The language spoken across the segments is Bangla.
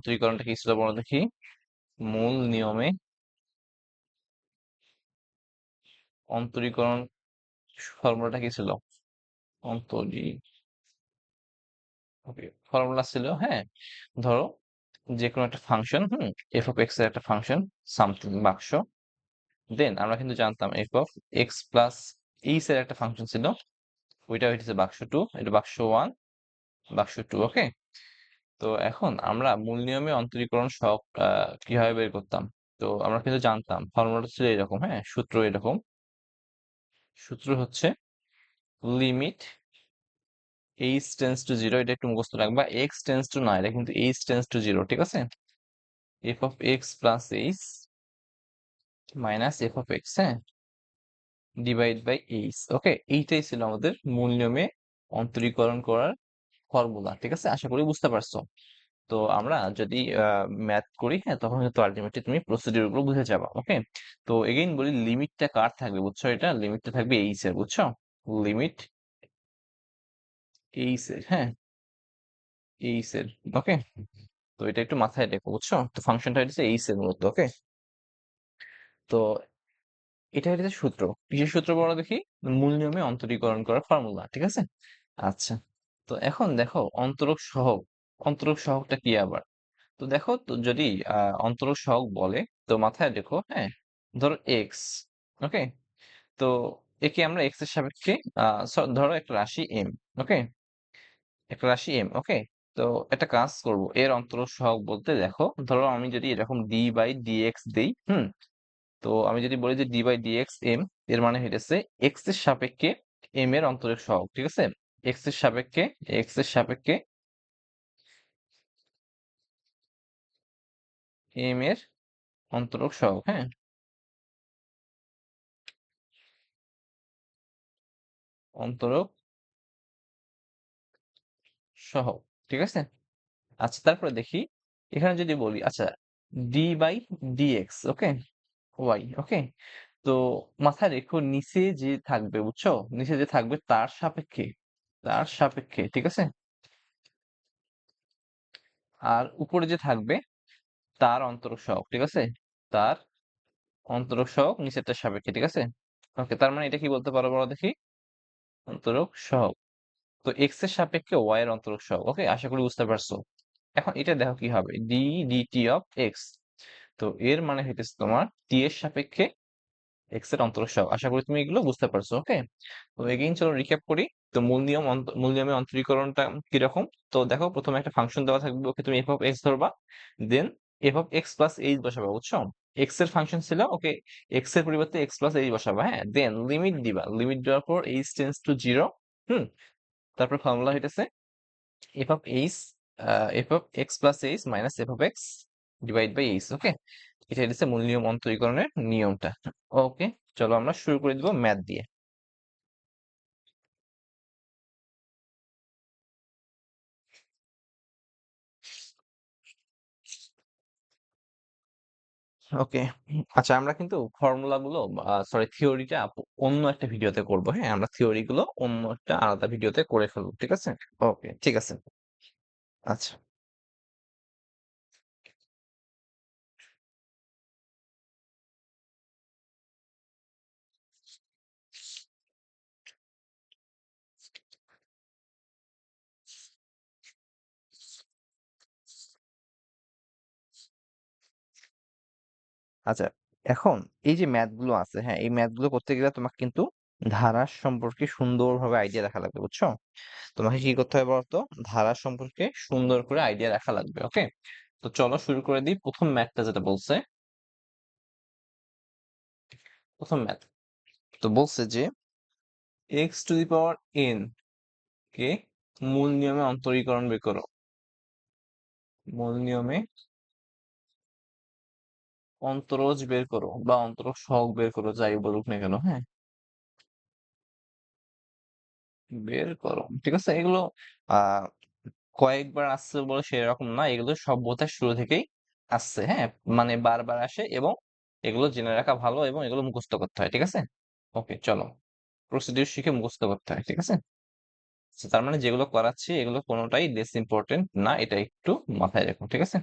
অন্তরীকরণটা কি ছিল বলো দেখি? মূল নিয়মে অন্তরীকরণ ফর্মুলাটা কি ছিল? অন্তরী ফর্মুলা ছিল হ্যাঁ ধরো যে কোনো একটা ফাংশন, হুম এফ অফ এক্সের একটা ফাংশন, সামথিং বাক্স। দেন আমরা কিন্তু জানতাম f of x plus h এর একটা ফাংশন ছিল, ওইটা হইতেছে বাক্স টু এটা বাক্স ওয়ান বাক্স টু ওকে? তো এখন আমরা মূল নিয়মে অন্তরীকরণ আহ, কীভাবে বের করতাম? তো আমরা কিন্তু জানতাম ফর্মুলাটা ছিল এরকম হ্যাঁ? সূত্র এরকম। সূত্র হচ্ছে limit h tends to zero এটা একটু মুখস্থ রাখবা এক্স টেন্স টু না এটা কিন্তু এইচ টেন্স টু জিরো ঠিক আছে? F of x plus h minus f of x হ্যাঁ? ডিভাইড বাই এইচ ওকে এইটাই ছিল আমাদের মূল নিয়মে অন্তরীকরণ করার ফর্মুলা ঠিক আছে? আশা করি বুঝতে পারছ। তো আমরা যদি ম্যাথ করি হ্যাঁ তখন কিন্তু আলটিমেটলি তুমি প্রসিডিউরগুলো বুঝে যাবা ওকে তো এগেইন বলি লিমিটটা কার থাকবে, বুঝছ এটা? লিমিটটা থাকবে এইচ এর, বুঝছ? লিমিট এইচ এর হ্যাঁ? এইচ এর ওকে তো এটা একটু মাথায় রেখো, বুঝছ? তো ফাংশনটা হচ্ছে এইচ এর মূলত ওকে তো এটা হচ্ছে সূত্র। কিসের সূত্র বলো দেখি? মূল নিয়মে অন্তরীকরণ করার ফর্মুলা ঠিক আছে? আচ্ছা। তো এখন দেখো অন্তরক সহগ অন্তরক সহগটা কি আবার? তো দেখো তো যদি আহ অন্তরক সহগ বলে, তো মাথায় রেখো হ্যাঁ ধরো এক্স ওকে? তো একে আমরা এক্সের সাপেক্ষে ধরো একটা রাশি এম ওকে? একটা রাশি এম ওকে? তো একটা কাজ করব, এর অন্তরক সহগ বলতে দেখো, ধরো আমি যদি এরকম ডি বাই ডি এক্স দিই, হুম? তো আমি যদি বলি যে ডি বাই ডিএক্স এম এর মানে হইতেছে এক্সের সাপেক্ষে এম এর অন্তরক সহগ ঠিক আছে? এক্সের সাপেক্ষে এক্সের সাপেক্ষে এম এর অন্তরক সহগ হ্যাঁ? অন্তরক সহগ, ঠিক আছে? আচ্ছা তারপরে দেখি, এখানে যদি বলি আচ্ছা d by dx okay? Y okay? তো মাথায় রেখো, নিচে যে থাকবে, বুঝছ? নিচে যে থাকবে, তার সাপেক্ষে। তার সাপেক্ষে, ঠিক আছে? আর উপরে যে থাকবে, তার অন্তরক সহগ ঠিক আছে? তার অন্তরক সহগ নিচেরটার সাপেক্ষে, ঠিক আছে? ওকে তার মানে এটা কি বলতে পারো বলো দেখি? অন্তরক সহগ তো এক্সের সাপেক্ষে ওয়াই এর অন্তরক সহগ ওকে আশা করি বুঝতে পারছ। এখন এটা দেখো কি হবে? ডি ডিটি অফ এক্স তো এর মানে হইতেছে তোমার টি এর সাপেক্ষে এক্সের অন্তরক সহগ আশা করি তুমি এগুলো বুঝতে পারছ ওকে তো এগেইন চলো রিক্যাপ করি। তো মূল নিয়ম মূল নিয়মের অন্তরীকরণটা কীরকম? তো দেখো, প্রথমে একটা ফাংশন দেওয়া থাকবে ওকে তুমি এফ অফ এক্স ধরবা then f of x plus h বসাবা, বুঝছ? এক্সের ফাংশন ছিল ওকে এক্সের পরিবর্তে এক্স প্লাস এইচ বসাবা হ্যাঁ? দেন লিমিট দিবা। লিমিট দেওয়ার পর এইচ টেন্স টু জিরো হুম? তারপর ফর্মুলা হইতেছে f of h f of x plus h minus f of x divide by h okay এটা হচ্ছে মূল নিয়ম অন্তরীকরণের নিয়মটা। ওকে, চলো আমরা শুরু করে দিব ম্যাথ দিয়ে। ওকে আচ্ছা আমরা কিন্তু ফর্মুলা গুলো সরি থিওরিটা অন্য একটা ভিডিওতে করব হ্যাঁ? আমরা থিওরি গুলো অন্য একটা আলাদা ভিডিওতে করে ফেলব, ঠিক আছে? ওকে, ঠিক আছে। আচ্ছা। আচ্ছা এখন এই যে ম্যাথগুলো আছে হ্যাঁ? এই ম্যাথগুলো করতে গেলে তোমাকে কিন্তু ধারা সম্পর্কে সুন্দরভাবে আইডিয়া রাখা লাগবে, বুঝছ? তোমাকে কি করতে হবে বলতো? ধারা সম্পর্কে সুন্দর করে আইডিয়া রাখা লাগবে ওকে তো চলো শুরু করে দিই। প্রথম ম্যাথটা যেটা বলছে। প্রথম ম্যাথ তো বলছে যে x to the power n কে মূল নিয়মে অন্তরীকরণ বের করো। মূল নিয়মে অন্তরজ বের করো বা অন্তরক সহগ বের করো, যাই বলুক না কেন হ্যাঁ? বের করো, ঠিক আছে? এগুলো আহ কয়েকবার আসছে বলে সেরকম না, এগুলো সভ্যতার শুরু থেকেই আসছে হ্যাঁ? মানে বারবার আসে এবং এগুলো জেনে রাখা ভালো এবং এগুলো মুখস্থ করতে হয়, ঠিক আছে? ওকে, চলো। প্রসিডিউর শিখে মুখস্থ করতে হয়, ঠিক আছে? তার মানে যেগুলো করাচ্ছি এগুলো কোনোটাই লেস ইম্পর্টেন্ট না, এটা একটু মাথায় রেখো, ঠিক আছে?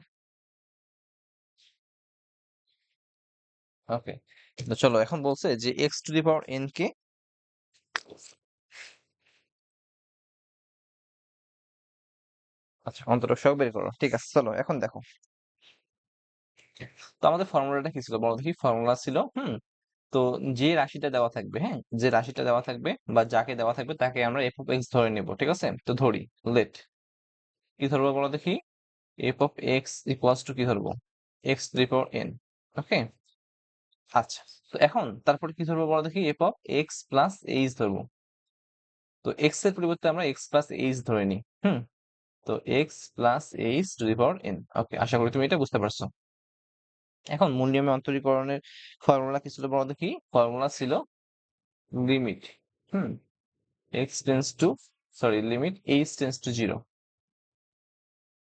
ওকে। চলো এখন বলছে যে x to the power n কে আচ্ছা অন্তরক সব বের করো। ঠিক আছে, চলো এখন দেখো। তো আমাদের ফর্মুলাটা কি ছিল? বলো দেখি, ফর্মুলা ছিল, হুম? তো যে রাশিটা দেওয়া থাকবে হ্যাঁ? যে রাশিটা দেওয়া থাকবে বা যাকে দেওয়া থাকবে তাকে আমরা এফ অফ এক্স ধরে নেব, ঠিক আছে? তো ধরি লেট কি ধরবো বলো দেখি? F of x equals to কি ধরবো? X to power n okay আচ্ছা তো এখন তারপরে কি ধরবো বলো দেখি? F of x plus h ধরবো। তো এক্সের পরিবর্তে আমরা এক্স প্লাস এইচ ধরে নিই, হুম? তো x plus h to the power n okay আশা করি তুমি এটা বুঝতে পারছ। এখন মূল নিয়মে অন্তরীকরণের ফর্মুলা কি ছিল বলো দেখি? ফর্মুলা ছিল limit hmm? X tends to sorry limit h tends to zero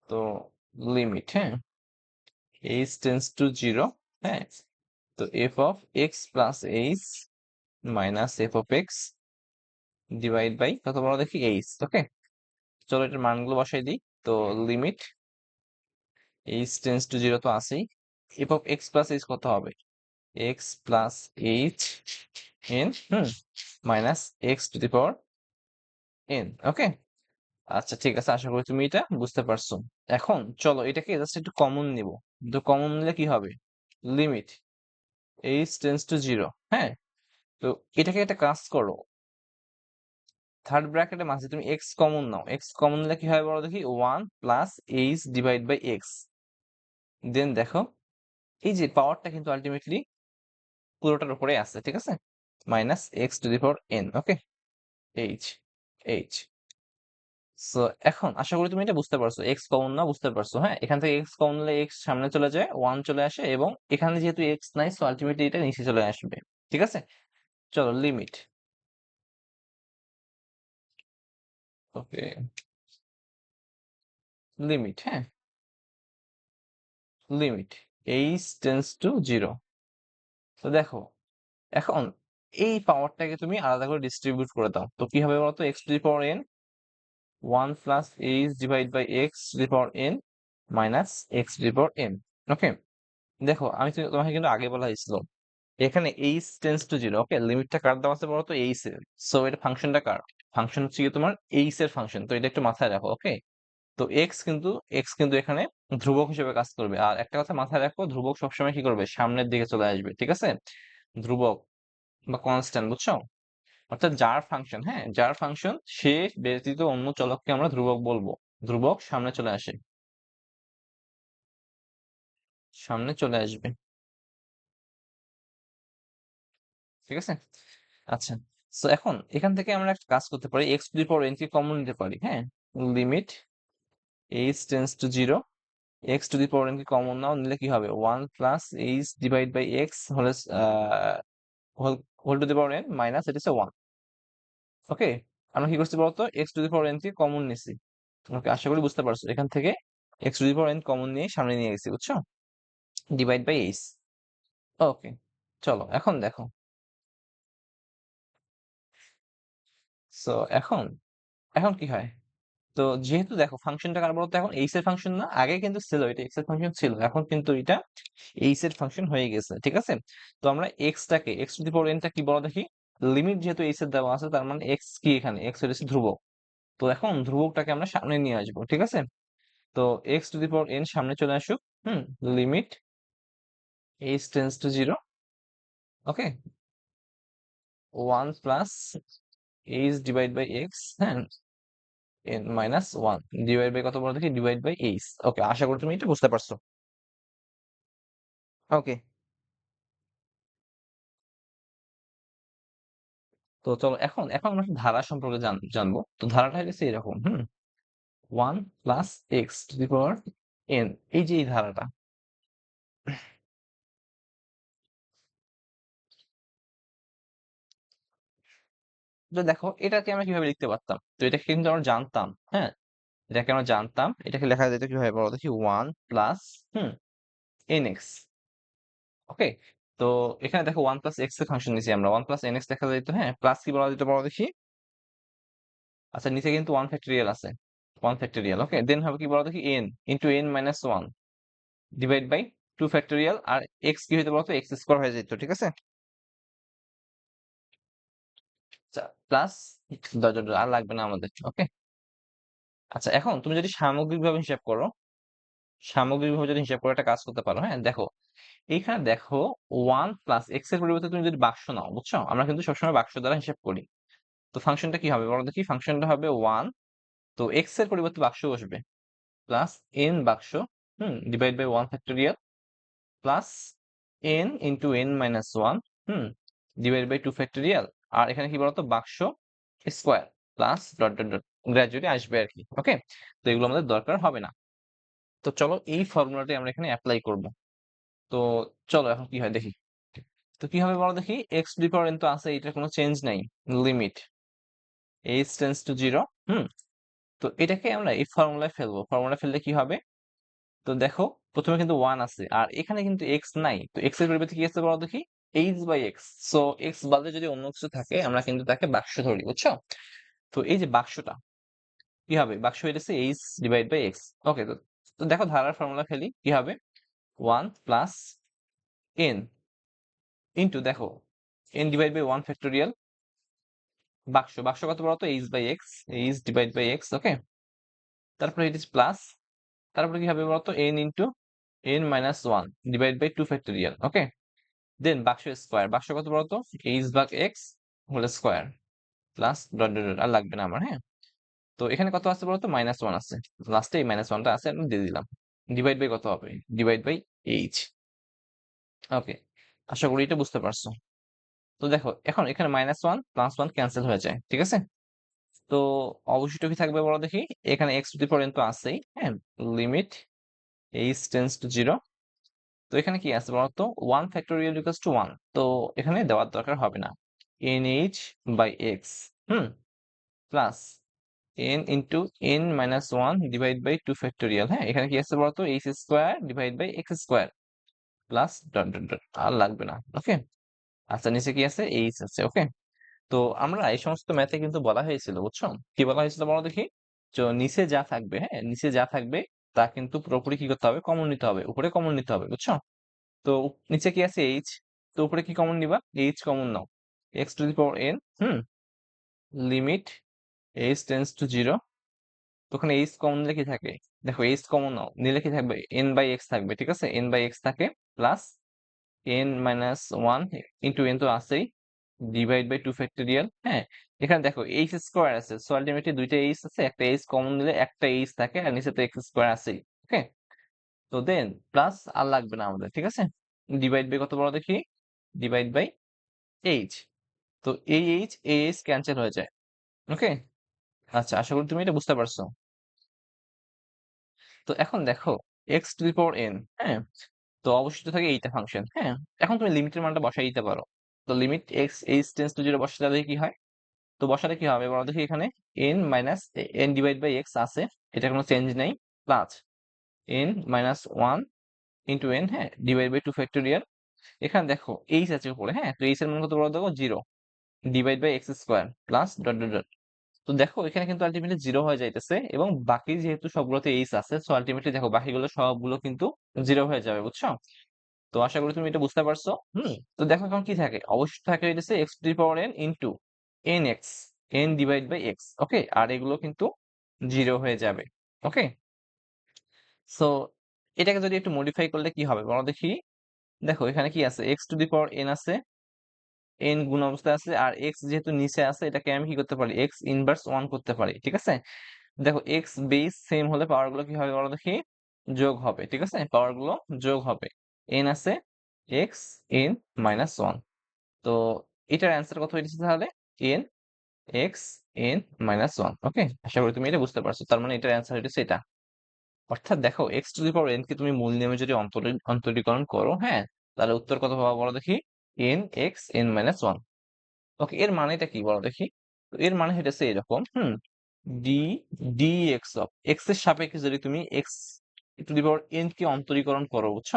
তো লিমিট হ্যাঁ? এইচ টেন্স টু জিরো হ্যাঁ? তো f of x plus h minus f of x divide by কত বড় দেখি এইচ ওকে চলো এটার মানগুলো বসাই দিই। তো limit h tends to zero তো আছেই। F of x plus h কত হবে? X plus h n hmm minus x to the power n okay আচ্ছা ঠিক আছে, আশা করি তুমি এটা বুঝতে পারছ। এখন চলো এটাকে জাস্ট একটু কমন নিব। তো কমন নিলে কি হবে? Limit h tends to zero হ্যাঁ? তো এটাকে একটা কাজ করো। থার্ড ব্র্যাকেটের মাঝে তুমি এক্স কমন নাও। এক্স কমন নিলে কি হয় বলো দেখি? One plus h divide by x. Then দেখো, এই যে পাওয়ারটা কিন্তু আলটিমেটলি পুরোটার উপরে আছে, ঠিক আছে? Minus x to the power n, okay? H h. So এখন আশা করি তুমি এটা বুঝতে পারছ। এক্স কমন না বুঝতে পারছ হ্যাঁ? এখান থেকে এক্স কমন নিলে এক্স সামনে চলে যায় ওয়ান চলে আসে এবং এখানে যেহেতু এক্স নাই সো আলটিমেটলি এটা নিচে চলে আসবে। ঠিক আছে? চলো লিমিট ওকে লিমিট হ্যাঁ? Limit h tends to zero তো দেখো, এখন এই পাওয়ারটাকে তুমি আলাদা করে ডিস্ট্রিবিউট করে দাও। তো কি হবে বলতো? X to the power n one plus h divide by x power n minus x power n okay দেখো, আমি তোমাকে কিন্তু আগে বলা হয়েছিল। এখানে h tends to zero okay লিমিটটা কার দেওয়া আছে বলতো? এইচ এর। সো এটা ফাংশনটা কার? ফাংশন হচ্ছে কি তোমার এইচ এর ফাংশন তো এটা একটু মাথায় রাখো ওকে তো এক্স কিন্তু এক্স কিন্তু এখানে ধ্রুবক হিসেবে কাজ করবে। আর একটা কথা মাথায় রাখো, ধ্রুবক সবসময় কি করবে? সামনের দিকে চলে আসবে, ঠিক আছে? ধ্রুবক বা কনস্ট্যান্ট বুঝছ? অর্থাৎ যার ফাংশন হ্যাঁ যার ফাংশন সে ব্যতীত অন্য চলককে আমরা ধ্রুবক বলব। ধ্রুবক সামনে চলে আসে। সামনে চলে আসবে। ঠিক আছে? আচ্ছা তো এখন এখান থেকে আমরা একটা কাজ করতে পারি। X to the power n K common নিতে পারি হ্যাঁ? Limit h tends to zero x to the power n K common নাও, নিলে কি হবে? One plus h divide by x হলে whole to the power n minus এটা হচ্ছে ওয়ান ওকে আমরা কি করছি বলতো? X to the power n K common নিছি ওকে আশা করি বুঝতে পারছ? এখান থেকে x to the power n common নিয়ে সামনে নিয়ে গেছি, বুঝছ? ডিভাইড বাই এইচ ওকে চলো, এখন দেখো। সো এখন এখন কি হয়? তো যেহেতু দেখো ফাংশনটা কার বলতো? এখন এইচ এর ফাংশন না, আগে কিন্তু ছিল এটা এক্সের ফাংশন ছিল। এখন কিন্তু এটা এইচ এর ফাংশন হয়ে গেছে, ঠিক আছে? তো আমরা এক্স টাকে এক্স টু দি পাওয়ার এনটা কি বলো দেখি? লিমিট যেহেতু এইচ এর দেওয়া আছে, তার মানে এক্স কি এখানে? এক্স হচ্ছে ধ্রুবক। তো এখন ধ্রুবকটাকে আমরা সামনে নিয়ে আসব, ঠিক আছে? তো x to the power n সামনে চলে আসুক, হুম limit h tends to zero okay one plus h divide by x হ্যাঁ? N minus one divide by কত বড় দেখি? ডিভাইড বাই এইচ ওকে আশা করি তুমি এটা বুঝতে পারছ। ওকে তো চলো এখন এখন আমরা ধারা সম্পর্কে জানব। তো ধারাটা হচ্ছে এরকম হুম? One plus x to the power n এই যে এই ধারাটা। তো দেখো, এটাকে আমরা কীভাবে লিখতে পারতাম? তো এটাকে কিন্তু আমরা জানতাম হ্যাঁ? এটাকে আমরা জানতাম, এটাকে লেখা যেত কীভাবে বলো দেখি? One plus hmm n x okay তো এখানে দেখো ওয়ান প্লাস এক্সের ফাংশন নিয়েছি আমরা। ওয়ান প্লাস এন এক্স দেখা যেত হ্যাঁ? প্লাস কি বলা যেত বলো দেখি? আচ্ছা নিচে কিন্তু ওয়ান ফ্যাক্টরিয়াল আছে ওয়ান ফ্যাক্টরিয়াল ওকে দেন হবে কি বলো দেখি? N into n minus one divide by two factorial R x কি হইতে বলতো এক্স স্কোয়ার হয়ে যেত, ঠিক আছে? প্লাস আর লাগবে না আমাদের ওকে আচ্ছা এখন তুমি যদি সামগ্রিকভাবে হিসাব করো, সামগ্রিকভাবে যদি হিসাব করে একটা কাজ করতে পারো হ্যাঁ? দেখো এইখানে দেখো ওয়ান প্লাস এক্সের পরিবর্তে তুমি যদি বাক্স নাও, বুঝছ? আমরা কিন্তু সবসময় বাক্স দ্বারা হিসাব করি। তো ফাংশনটা কি হবে? বলো দেখি ফাংশনটা হবে ওয়ান তো এক্সের পরিবর্তে বাক্স বসবে প্লাস এন বাক্স, হুম divide by one factorial plus n into n minus one hmm divide by two factorial আর এখানে কি বলতো? বাক্স square plus dot dot dot আসবে আর কি ওকে তো এগুলো আমাদের দরকার হবে না। তো চলো এই ফর্মুলাটি আমরা এখানে অ্যাপ্লাই করব। তো চলো এখন কি হয় দেখি। তো কি হবে বলো দেখি? X to the power n তো আছে, এটার কোনো চেঞ্জ নাই limit h tends to zero হুম? তো এটাকে আমরা এই ফর্মুলায় ফেলব। ফর্মুলা ফেললে কি হবে? তো দেখো, প্রথমে কিন্তু ওয়ান আছে, আর এখানে কিন্তু এক্স নাই। তো এক্সের পরিবর্তে কি আছে বলো দেখি? H by x so x বাদে যদি অন্য কিছু থাকে, আমরা কিন্তু তাকে বাক্স ধরি বুঝছ? তো এই যে বাক্সটা, কি হবে? বাক্স হইতেছে h divide by x okay তো তো দেখো ধারার ফর্মুলা ফেলি কি হবে? ওয়ান প্লাস এন ইন্টু দেখো n divide by one factorial বাক্স বাক্স কত বলতো h by x h divide by x okay তারপরে ইট ইজ প্লাস তারপরে কি হবে বলতো n into n minus one divide by two factorial okay then বাক্স স্কোয়ার বাক্স কত বলতো এইচ ভাগ x whole square plus dot dot dot আর লাগবে না আমার হ্যাঁ? তো এখানে কত আছে বলতো মাইনাস ওয়ান আছে। লাস্টে এই মাইনাস ওয়ানটা আছে, আমি দিয়ে দিলাম। ডিভাইড বাই কত হবে? ডিভাইড বাই এইচ ওকে আশা করি এটা বুঝতে পারছ। তো দেখো, এখন এখানে minus one plus one cancel হয়ে যায়, ঠিক আছে? তো অবশ্যই কি থাকবে বলো দেখি? এখানে এক্স টু দি পাওয়ার তো আছেই হ্যাঁ? Limit h tends to zero তো এখানে কি আছে বলতো? One factorial equals to one তো এখানে দেওয়ার দরকার হবে না। N h by x hmm? Plus n into n minus one divide by two factorial হ্যাঁ? এখানে কি আছে বলতো? H square divide by x square plus dot dot dot আর লাগবে না ওকে আচ্ছা নিচে কি আছে? এইচ আছে ওকে তো আমরা এই সমস্ত ম্যাথে কিন্তু বলা হয়েছিল, বুঝছ? কি বলা হয়েছিল বলো দেখি? তো নিচে যা থাকবে হ্যাঁ? নিচে যা থাকবে তা কিন্তু পুরোপুরি কি করতে হবে? কমন নিতে হবে। উপরে কমন নিতে হবে, বুঝছ? তো নিচে কি আছে এইচ তো উপরে কি কমন নিবা? H common now. X to the power n hmm? Limit h tends to zero তো ওখানে এইচ কমন নিলে কি থাকে? দেখো এইচ কমন নাও। নিলে কি থাকবে? এন বাই এক্স থাকবে, ঠিক আছে? এন বাই এক্স থাকে plus n minus one into n তো আছেই। ডিভাইড বাই টু ফ্যাক্টোরিয়াল হ্যাঁ? এখানে দেখো এইচ স্কোয়ার আছে সো আলটিমেটলি দুইটা এইচ আছে, একটা এইচ কমন নিলে একটা এইচ থাকে আর নিচে তো এক্স স্কোয়ার আছেই ওকে তো দেন প্লাস আর লাগবে না আমাদের, ঠিক আছে? ডিভাইড বাই কত বড় দেখি? ডিভাইড বাই এইচ তো এই এইচ এই এইচ ক্যান্সেল হয়ে যায় ওকে আচ্ছা আশা করি তুমি এটা বুঝতে পারছ। তো এখন দেখো x to the power n হ্যাঁ? তো অবশ্যই থাকে এইটা ফাংশন হ্যাঁ? এখন তুমি লিমিটের মানটা বসাই দিতে পারো। তো limit x h tends to zero বসাতে দেখি কি হয়? তো বসালে কি হবে? বলো দেখি এখানে n minus n divide by x আছে, এটা কোনো চেঞ্জ নেই প্লাস এন মাইনাস ওয়ান হ্যাঁ ডিভাইড বাই ফ্যাক্টোরিয়াল এখানে দেখো এইচ আছে উপরে হ্যাঁ তো এইচ এর মান কত বলো দেখো? Zero divide by x square plus dot dot dot তো দেখো এখানে কিন্তু আলটিমেটলি জিরো হয়ে যাইতেছে এবং বাকি যেহেতু সবগুলোতে এইচ আছে সো আলটিমেটলি দেখো বাকিগুলো সবগুলো কিন্তু জিরো হয়ে যাবে, বুঝছ? তো আশা করি তুমি এটা বুঝতে পারছ। হুম। তো দেখো এখন কি থাকে? অবশ্যই থাকে হইতেছে x to the power n into n x n divide by x okay আর এগুলো কিন্তু জিরো হয়ে যাবে ওকে সো এটাকে যদি একটু মডিফাই করলে কি হবে? বলো দেখি। দেখো এখানে কি আছে? X to the power n আছে এন গুণ অবস্থায় আছে আর এক্স যেহেতু নিচে আছে এটাকে আমি কি করতে পারি? এক্স ইনভার্স ওয়ান করতে পারি ঠিক আছে? দেখো এক্স বেস সেম হলে পাওয়ারগুলো কি হবে? বলো দেখি যোগ হবে ঠিক আছে? পাওয়ারগুলো যোগ হবে। এন আছে এক্স এন মাইনাস ওয়ান তো এটার অ্যান্সার কত হয়েছে তাহলে? N x n minus one okay আশা করি তুমি এটা বুঝতে পারছ, তার মানে এটার অ্যান্সার হচ্ছে এটা অর্থাৎ দেখো x to the power n কে তুমি মূল নিয়মে যদি অন্তরীকরণ করো হ্যাঁ? তাহলে উত্তর কত পাবো বলো দেখি? N x n minus one okay এর মানেটা কি বলো দেখি? তো এর মানে হইতেছে এরকম, হুম? ডি ডি এক্স অফ এক্সের সাপেক্ষে যদি তুমি x to the power n কে অন্তরীকরণ করো, বুঝছ?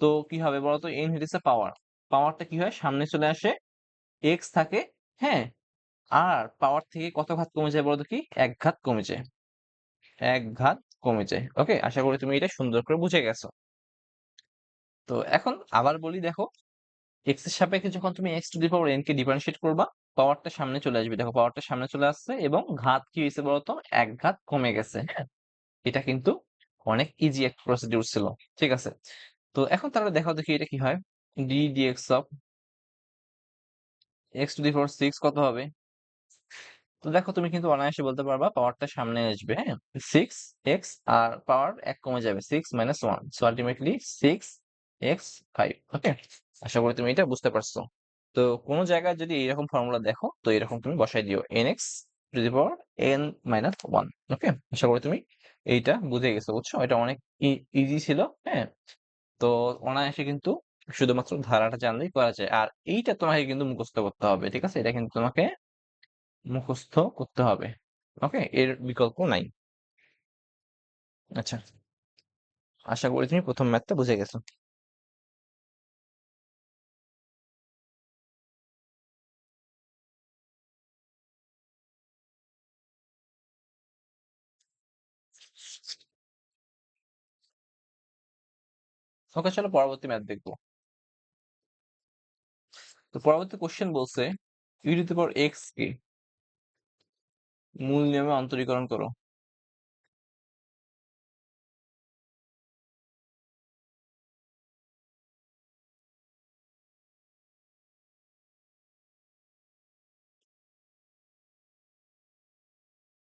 তো কি হবে বলতো? এন হইতেছে পাওয়ার পাওয়ারটা কি হয়? সামনে চলে আসে এক্স থাকে হ্যাঁ? আর পাওয়ার থেকে কত ঘাত কমে যায় বলতো কি? এক ঘাত কমে যায়। এক ঘাত কমে যায়। ওকে আশা করি তুমি এটা সুন্দর করে বুঝে গেছো। তো এখন আবার বলি দেখো এক্সের সাপেক্ষে যখন তুমি x to the power n K differentiate করবা পাওয়ারটা সামনে চলে আসবে। দেখো পাওয়ারটা সামনে চলে আসছে এবং ঘাত কি হয়েছে বলতো? এক ঘাত কমে গেছে। এটা কিন্তু অনেক ইজি একটা প্রসিডিউর ছিল। ঠিক আছে? তো এখন তাহলে দেখো দেখি এটা কি হয়। D dx of x to the power six কত হবে? তো দেখো তুমি কিন্তু অনায়াসে বলতে পারবা পাওয়ারটা সামনে আসবে হ্যাঁ? সিক্স এক্স আর পাওয়ার এক কমে যাবে six minus one so ultimately six x five okay আশা করি তুমি এটা বুঝতে পারছ। তো কোনো জায়গায় যদি এইরকম ফর্মুলা দেখো, তো এরকম তুমি বসাই দিও n x to the power n minus one okay আশা করি তুমি এইটা বুঝে গেছো, বুঝছ? এটা অনেক ইজি ছিল হ্যাঁ? তো অনায়াসে কিন্তু শুধুমাত্র ধারাটা জানলেই করা যায়। আর এইটা তোমাকে কিন্তু মুখস্থ করতে হবে, ঠিক আছে? এটা কিন্তু তোমাকে মুখস্থ করতে হবে, ওকে? এর বিকল্প নাই। আচ্ছা আশা করি তুমি প্রথম ম্যাথটা বুঝে গেছো। ওকে চলো পরবর্তী ম্যাথ দেখব। তো পরবর্তী কোশ্চেন বলছে ইউ টু পাওয়ার এক্স কে মূল নিয়মে অন্তরীকরণ করো।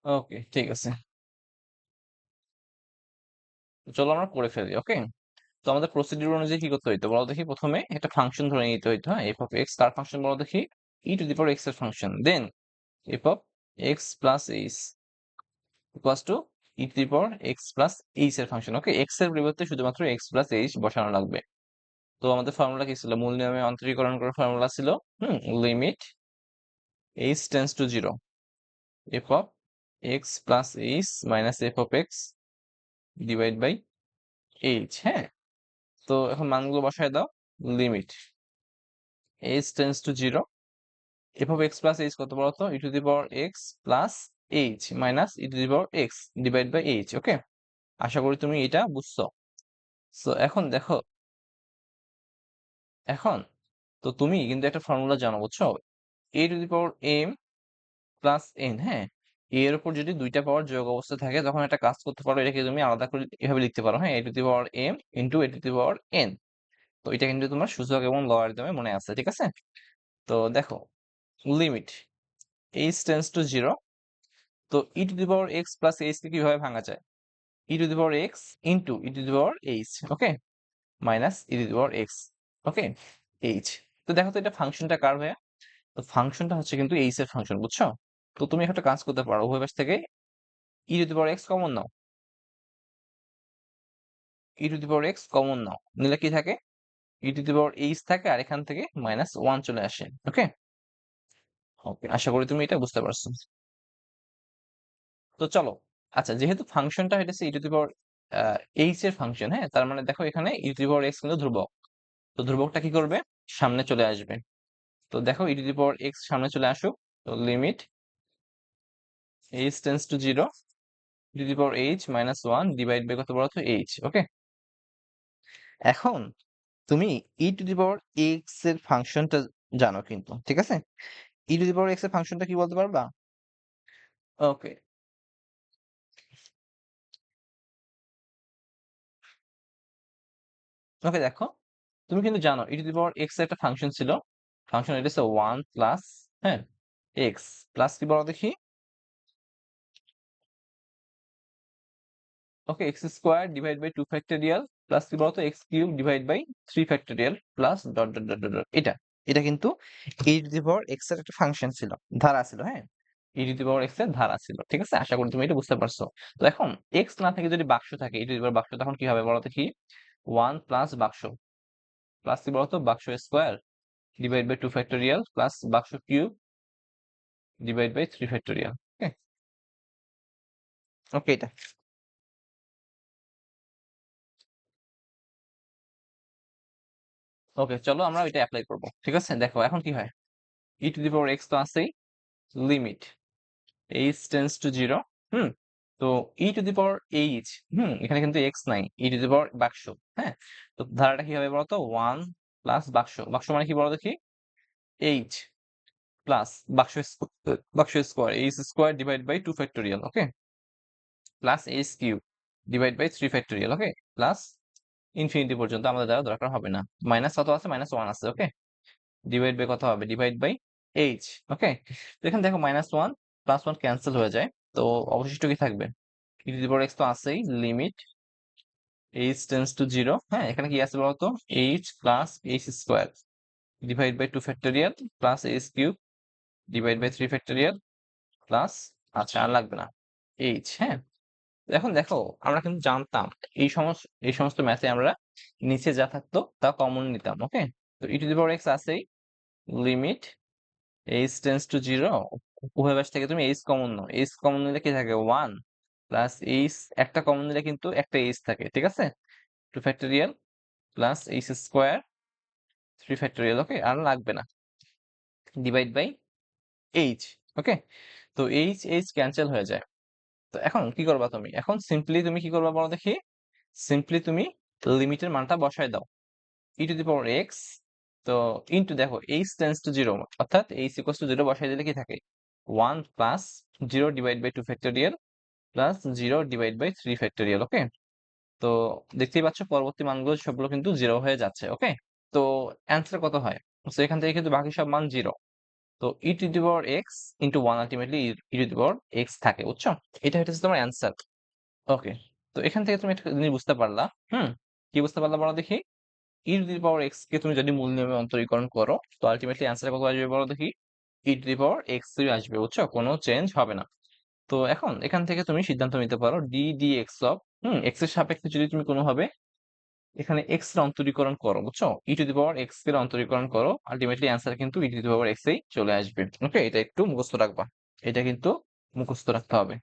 ওকে ঠিক আছে। চলো আমরা করে ফেলি ওকে তো আমাদের প্রসিডিউর অনুযায়ী কি করতে হইতো? বলো দেখি প্রথমে একটা ফাংশন ধরে নিতে হইতো হ্যাঁ? এফ অফ এক্স তার ফাংশন বলো দেখি ই টু দি পাওয়ার এক্সের function then f of x plus h equals to e to the power x plus h এর ফাংশন ওকে এক্সের পরিবর্তে শুধুমাত্র এক্স প্লাস এইচ বসানো লাগবে। তো আমাদের ফর্মুলা কি ছিল? মূল নিয়মে অন্তরীকরণ করার ফর্মুলা ছিল, হুম limit h tends to zero f of x plus h minus f of x divide by h হ্যাঁ? তো এখন মানগুলো বসায় দাও limit h tends to zero f of x plus h কত বলতো? E to the power x plus h minus e to the power x divide by h okay আশা করি তুমি এটা বুঝছ। তো এখন দেখো। এখন, তো তুমি কিন্তু একটা ফর্মুলা জানো, বুঝছ? A to the power m plus n হ্যাঁ? এর উপর যদি দুইটা পাওয়ার যোগ অবস্থা থাকে, তখন একটা কাজ করতে পারো, এটাকে তুমি আলাদা করে এভাবে লিখতে পারো। হ্যাঁ a to the power m into a to the power n তো এটা কিন্তু তোমার সূচক এবং লগারিদমে মনে আছে, ঠিক আছে? তো দেখো limit h tends to zero তো e to the power x plus h কে কীভাবে ভাঙা যায়? E to the power x into e to the power h okay minus e to the power x okay h তো দেখো তো এটা ফাংশনটা কার হয়ে তো ফাংশনটা হচ্ছে কিন্তু এইচ এর ফাংশন বুঝছ? তো তুমি একটা কাজ করতে পারো, উভয় পাশ থেকে e to the power x common now. E to the power x common নাও। নিলে কি থাকে? ই টু দি পাওয়ার এইচ থাকে আর এখান থেকে মাইনাস ওয়ান চলে আসে ওকে ওকে আশা করি তুমি এটা বুঝতে পারছ। তো চলো আচ্ছা যেহেতু ফাংশনটা হইতেছে e to the power h এর ফাংশন হ্যাঁ? তার মানে দেখো এখানে ই টু দি পাওয়ার এক্স কিন্তু ধ্রুবক। তো ধ্রুবকটা কি করবে? সামনে চলে আসবে। তো দেখো ই টু দি পাওয়ার এক্স সামনে চলে আসুক, তো limit h tends to zero to the power h minus one divide by কত বলো তো এইচ ওকে এখন তুমি ই টু দি পাওয়ার এক্সের ফাংশনটা জানো কিন্তু ঠিক আছে? ই টু দি পাওয়ার এক্সের ফাংশনটা কি বলতে পারবা? ওকে ওকে দেখো তুমি কিন্তু জানো ই টু দি পাওয়ার এক্সের একটা ফাংশন ছিল ফাংশন এটা হচ্ছে ওয়ান প্লাস হ্যাঁ এক্স প্লাস কি বলো দেখি? Okay x square divide by two factorial plus কি বলতো? X cube divide by three factorial plus dot dot dot dot এটা। এটা কিন্তু ই টু দি পাওয়ার এক্সের একটা ফাংশন ছিল, ধারা ছিল হ্যাঁ? ই টু দি পাওয়ার এক্সের ধারা ছিল, ঠিক আছে? আশা করি তুমি এটা বুঝতে পারছ। তো এখন এক্স না থেকে যদি বাক্স থাকে ই টু দি পাওয়ার বাক্স তখন কি হবে বলো দেখি ওয়ান প্লাস বাক্স। প্লাস কি বলতো? বাক্স square divide by two factorial plus বাক্স cube divide by three factorial okay এটা। ওকে, চলো আমরা এটা অ্যাপ্লাই করব। ঠিক আছে? দেখো, এখন কি হয়? ই টু দি পাওয়ার এক্স তো আছেই। Limit h tends to zero hmm? তো e to the power h hmm? এখানে কিন্তু এক্স নাই। ই টু দি পাওয়ার বাক্স হ্যাঁ? তো ধারাটা কি হবে বলতো? ওয়ান প্লাস বাক্স। বাক্স মানে কি বলো দেখি এইচ প্লাস বাক্স বাক্স square h square divide by two factorial okay plus h cube divide by three factorial okay plus infinity পর্যন্ত আমাদের দ্বারা দরকার হবে না। মাইনাস কত আছে? মাইনাস ওয়ান আছে ওকে ডিভাইড বাই কত হবে? ডিভাইড বাই এইচ ওকে তো এখানে দেখো minus one plus one cancel হয়ে যায়, তো অবশিষ্ট কি থাকবে? এক্স তো আছেই limit h tends to zero হ্যাঁ? এখানে কি আছে বলতো? H plus h square divide by two factorial plus h cube divide by three factorial plus আচ্ছা আর লাগবে না এইচ হ্যাঁ? এখন দেখো, আমরা কিন্তু জানতাম এই সমস্ত এই সমস্ত ম্যাথে আমরা নিচে যা থাকতো তা কমন নিতাম ওকে তো ই টু পাওয়ার এক্স আছেই limit h tends to zero উভয় থেকে তুমি এইচ কমন নাও এইচ কমন নিলে কি থাকে? ওয়ান প্লাস এইচ একটা কমন নিলে কিন্তু একটা এইচ থাকে, ঠিক আছে? Two factorial plus h square three factorial okay আর লাগবে না ডিভাইড বাই এইচ ওকে তো এইচ এইচ ক্যান্সেল হয়ে যায়। তো এখন কি করবা তুমি? এখন সিম্পলি তুমি কি করবা বলো দেখি? সিম্পলি তুমি লিমিটের মানটা বসায় দাও। E to the power x তো ইনটু দেখো এইচ টেন্স টু জিরো অর্থাৎ এইচ ইকুয়ালস টু জিরো বসাই দিলে কি থাকে? One plus zero divide by two factorial plus zero divide by three factorial okay তো দেখতেই পাচ্ছ পরবর্তী মানগুলো সবগুলো কিন্তু জিরো হয়ে যাচ্ছে ওকে তো অ্যান্সার কত হয়? তো এখান থেকে কিন্তু বাকি সব মান জিরো তো e to the power x into one ultimately e to the power x থাকে, বুঝছ? এটা হচ্ছে তোমার অ্যান্সার ওকে তো এখান থেকে তুমি একটা জিনিস বুঝতে পারলা, হুম, কি বুঝতে পারলা বলো দেখি? E to the power x কে তুমি যদি মূল নিয়মে অন্তরীকরণ করো, তো আলটিমেটলি অ্যান্সার কত আসবে বলো দেখি? E to the power x আসবে, বুঝছ? কোনো চেঞ্জ হবে না। তো এখন এখান থেকে তুমি সিদ্ধান্ত নিতে পারো d d x of hmm এক্সের সাপেক্ষে যদি তুমি কোনোভাবে এখানে এক্সের অন্তরীকরণ করো, বুঝছ? ই টু দি পাওয়ার এক্সের অন্তরীকরণ করো আলটিমেটলি অ্যান্সার কিন্তু ই টু দি পাওয়ার এক্স এই চলে আসবে। ওকে এটা একটু মুখস্থ রাখবা। এটা কিন্তু মুখস্থ রাখতে হবে।